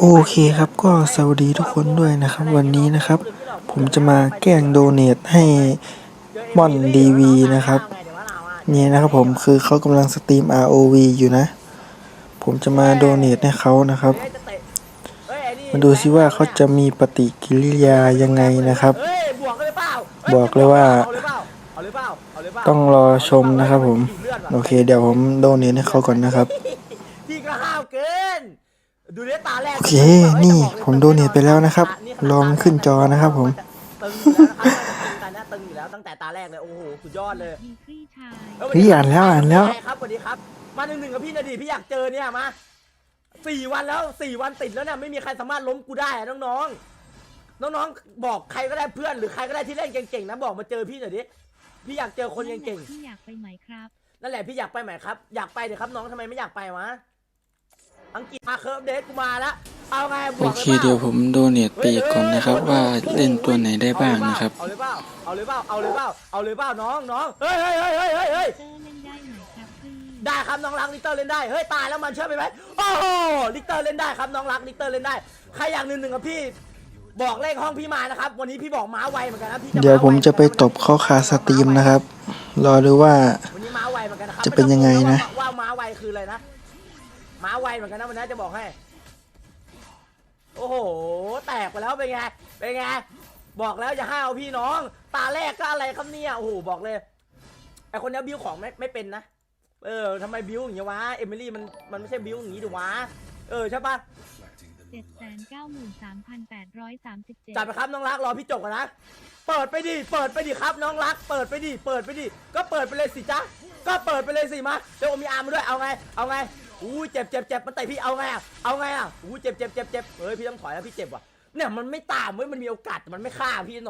โอเคครับก็สวัสดีทุกคนด้วยนะครับ วันนี้นะครับ ผมจะมาแกล้งโดเนทให้มอนดีวีนะครับนี่นะครับผมคือเขากำลังสตรีม ROV อยู่นะ ผมจะมาโดเนทให้เขานะครับ มาดูซิว่าเขาจะมีปฏิกิริยายังไงนะครับ บอกเลยว่า ต้องรอชมนะครับผม โอเค เดี๋ยวผมโดเนทให้เขาก่อนนะครับ ดูเนื้อตาแรกโอเค นี่ผมโดเนทไปแล้วนะครับรอมันขึ้นจอนะครับผม ตึงอยู่แล้วนะครับตอนนี้ตึงอยู่แล้วตั้งแต่ตาแรกเลยโอ้โหสุดยอดเลยดีคลี่ชายเฮ้ยอ่านแล้วอ่านแล้วใช่ครับสวัสดีครับ มาหนึ่งหนึ่งกับพี่หนาดีพี่อยากเจอเนี่ยมาสี่วันแล้วสี่วันติดแล้วเนี่ยไม่มีใครสามารถล้มกูได้อะน้องๆน้องๆบอกใครก็ได้เพื่อนหรือใครก็ได้ที่เล่นเก่งๆนะบอกมาเจอพี่หน่อยดิพี่อยากเจอคนเก่งที่อยากไปไหมครับ ๆนั่นแหละพี่อยากไปไหมครับอยากไปเดี๋ยวครับน้องทำไมไม่อยากไปวะ อังกฤษมาเคิร์ฟเดทกูมาละเอาไงบโอวกเคลปล่าเดี๋ยวผมโดเนทไปอีกก่อนนะครับ ว่าเล่นตัวไหนได้บ้างนะครับ เอาเลยเปล่าเอาเลยเปล่าเอาเลยเปล่าเอาเลยเปล่าน้องน้องเฮ้ยเฮ้ยเฮ้ยเฮ้ยเฮ้ยเฮ้ยเตอร์เล่นได้ไหมครับพี่ได้ครับน้องรักลิกเตอร์เล่นได้เฮ้ยตายแล้วมันเชื่อไปไหมโอ้โหลิกเตอร์เล่นได้ครับน้องรักลิกเตอร์เล่นได้ใครอยากหนึ่งหนึ่งกับพี่บอกเลขห้องพี่มานะครับ วันนี้พี่บอกม้าไวเหมือนกันนะพี่เดี๋ยวผมจะไปตบเขาคาสตรีมนะครับ รอดูว่าวันนี้ม้าไวเหมือนกันนะครับจะเป็นยังไงนะม่ต้องกลัวว่าว่าม้าไวคืออะไรนะ ม้าไวเหมือนกันนะวันนี้จะบอกให้ โอ้โห แตกไปแล้วเป็นไง เป็นไง บอกแล้วอย่าห้าวพี่น้อง ตาแรกก็อะไรครับเนี่ย โอ้โห บอกเลย ไอคนนี้บิวของไม่ไม่เป็นนะ เออทำไมบิวอย่างเงี้ยวะ เอมิลี่มันมันไม่ใช่บิวอย่างงี้ดิวะ เออใช่ปะเจ็ดแสนเก้าหมื่นสามพันแปดร้อยสามสิบเจ็ดจัดไปครับน้องรักรอพี่จบกันนะ เปิดไปดิ เปิดไปดิครับน้องรัก เปิดไปดิ เปิดไปดิ ก็เปิดไปเลยสิจ๊ะก็เปิดไปเลยสิมา เดี๋ยวผมมีอาร์มมาด้วย เอาไง เอาไง อู้เจ็บเจ็บเจ็บมันเตะพี่เอาไงอะเอาไงอะอู้เจ็บเจ็บเจ็บเจ็บเฮ้ยพี่ต้องถอยแล้วพี่เจ็บว่ะเนี่ยมันไม่ตามเว้ยมันมีโอกาสแต่มันไม่ฆ่าพี่น้อง